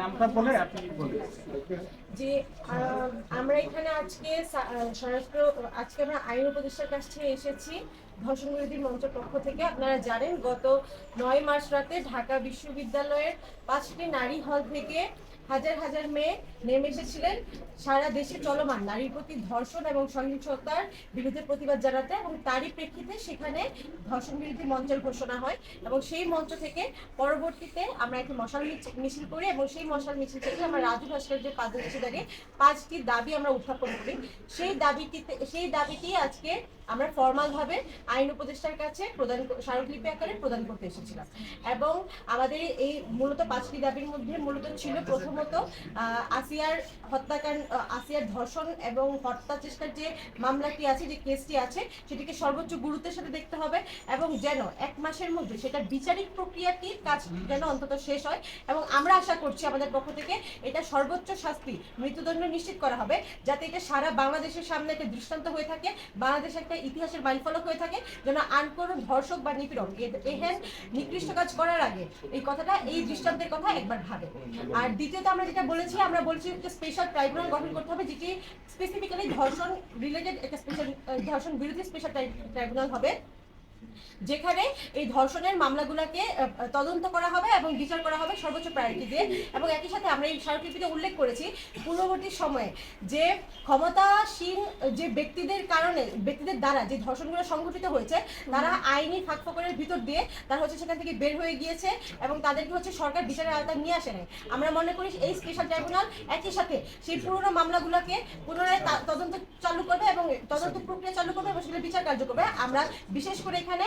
নামটা বলে যে আমরা এখানে আজকে স্বরাষ্ট্র, আজকে আমরা আইন উপদেষ্টার কাছে এসেছি ধর্ষণ বিরোধী মঞ্চের পক্ষ থেকে। আপনারা জানেন গত নয় মাস রাতে ঢাকা বিশ্ববিদ্যালয়ের পাঁচটি নারী হল থেকে হাজার হাজার মেয়ে নেমে এসেছিলেন সারা দেশে চলমান নারীর প্রতি ধর্ষণ এবং সহিংসতার বিরুদ্ধে প্রতিবাদ জানাতে এবং তারই প্রেক্ষিতে সেখানে ধর্ষণ বিরোধী মঞ্চের ঘোষণা হয় এবং সেই মঞ্চ থেকে পরবর্তীতে আমরা একটি মশাল মিছিল- করি এবং সেই মশাল মিছিল থেকে আমরা রাজু ভাস্কর্যের পাদদেশে দাঁড়িয়ে পাঁচটি দাবি আমরা উত্থাপন করি। সেই দাবিটিতে সেই দাবিটি আজকে আমরা ফর্মাল ভাবে আইন উপদেষ্টার কাছে প্রদান স্মারকলিপি আকারে প্রদান করতে এসেছিলাম। এবং আমাদের এই মূলত পাঁচটি দাবির মধ্যে মূলত ছিল প্রথমত আসিয়ার হত্যাকাণ্ড আসিয়ার ধর্ষণ এবং হত্যা চেষ্টার যে মামলাটি আছে, যে কেসটি আছে, সেটিকে সর্বোচ্চ গুরুত্বের সাথে দেখতে হবে এবং যেন এক মাসের মধ্যে সেটা বিচারিক প্রক্রিয়াটির কাজ যেন অন্তত শেষ হয় এবং আমরা আশা করছি আমাদের পক্ষ থেকে এটা সর্বোচ্চ শাস্তি, মৃত্যুদণ্ড নিশ্চিত করা হবে যাতে এটা সারা বাংলাদেশের সামনে একটা দৃষ্টান্ত হয়ে থাকে, বাংলাদেশ একটা ইতিহাসের মাইলফলক হয়ে থাকে, যেন আর কোনো ধর্ষক বা নিপীড়ক এ- এহেন নিকৃষ্ট কাজ করার আগে এই কথাটা, এই দৃষ্টান্তের কথা একবার ভাবে। আর দ্বিতীয়ত আমরা যেটা বলেছি, আমরা বলছি যে স্পেশাল ট্রাইব্যুনাল গঠন করতে হবে, যেটি স্পেসিফিক্যালি ধর্ষণ রিলেটেড একটা স্পেশাল ধর্ষণ বিরোধী স্পেশাল ট্রাইব্যুনাল হবে। যেখানে এই ধর্ষণের মামলাগুলোকে তদন্ত করা হবে এবং বিচার করা হবে সর্বোচ্চ প্রায়োরিটি দিয়ে। এবং একই সাথে আমরা এই স্মারকলিপিতে উল্লেখ করেছি পূর্ববর্তী সময়ে যে ক্ষমতাসীন যে ব্যক্তিদের কারণে, ব্যক্তিদের দ্বারা যে ধর্ষণগুলো সংঘটিত হয়েছে, তারা আইনি ফাঁকফোকরের ভিতর দিয়ে তারা হচ্ছে সেখান থেকে বের হয়ে গিয়েছে এবং তাদেরকে হচ্ছে সরকার বিচারের আওতায় নিয়ে আসে আমরা মনে করি এই স্পেশাল ট্রাইব্যুনাল একই সাথে সেই পুরোনো মামলাগুলোকে পুনরায় তদন্ত চালু করবে এবং তদন্ত প্রক্রিয়া চালু করবে এবং সেটা বিচার কার্য করবে। আমরা বিশেষ করে এখানে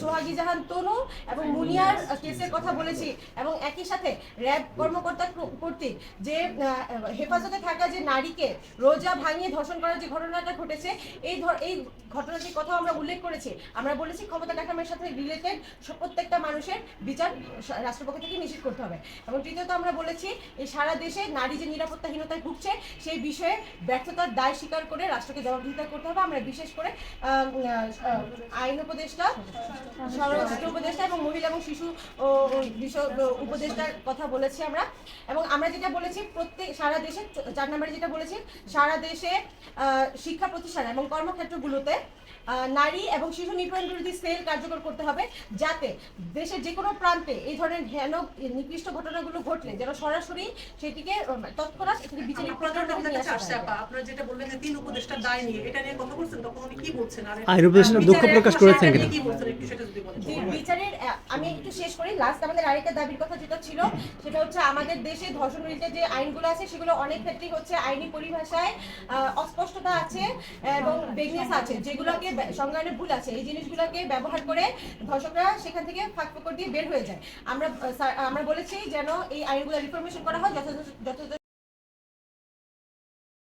সোহাগী জাহান তনু এবং মুনিয়ার কেসের কথা বলেছি। এবং একই সাথে র্যাব কর্মকর্তা কর্তৃক যে হেফাজতে থাকা যে নারীকে রোজা ভাঙিয়ে ধর্ষণ করার যে ঘটনাটা ঘটেছে, এই এই ঘটনাটির কথা আমরা উল্লেখ করেছি। আমরা বলেছি ক্ষমতা কাঠামোর সাথে রিলেটেড প্রত্যেকটা মানুষের বিচার রাষ্ট্রপক্ষ থেকে নিশ্চিত করতে হবে। এবং তৃতীয়ত আমরা বলেছি, এই সারা দেশে নারী যে নিরাপত্তাহীনতায় ভুগছে, সেই বিষয়ে ব্যর্থতার দায় স্বীকার করে রাষ্ট্রকে জবাবদিহিতা করতে হবে। আমরা বিশেষ করে আইন উপদেষ্টা স্বরাষ্ট্র উপদেষ্টা এবং মহিলা এবং শিশু উপদেষ্টার কথা বলেছি আমরা। এবং আমরা যেটা বলেছি প্রত্যেক সারা দেশে চার নম্বরে যেটা বলেছি সারা দেশে শিক্ষা প্রতিষ্ঠান এবং কর্মক্ষেত্রগুলোতে নারী এবং শিশু নিপীড়ন বিরোধী সেল কার্যকর করতে হবে যাতে দেশের যে কোনো প্রান্তে এই ধরনের ঘ্যান নিকৃষ্ট ঘটনাগুলো ঘটলে যেন সরাসরি সেটিকে তৎক্ষণাৎ এটিকে বিচারিক আপনার নিয়ে কাছে আসা আসছে। আপা আপনারা যেটা বললেন যে তিন উপদেষ্টার দায় নিয়ে এটা নিয়ে কথা বলছেন তখন উনি কি বলছেন? আর আইন উপদেষ্টা দুঃখ প্রকাশ একটা করেছেন কিনা? বিচারের আমি একটু শেষ করি। লাস্ট আমাদের আরেকটা দাবির কথা যেটা ছিল সেটা হচ্ছে আমাদের দেশে ধর্ষণ রিলেটেড যে আইনগুলো আছে সেগুলো অনেক ক্ষেত্রেই হচ্ছে আইনি পরিভাষায় আহ, অস্পষ্টতা আছে এবং বেগনেস আছে যেগুলোকে সংজ্ঞানে ভুল আছে। এই জিনিসগুলোকে ব্যবহার করে ধর্ষকরা সেখান থেকে ফাঁক ফোকর দিয়ে বের হয়ে যায়। আমরা আমরা বলেছি যেন এই আইনগুলো রিফরমেশন করা হয় যথাযথ যথাযথ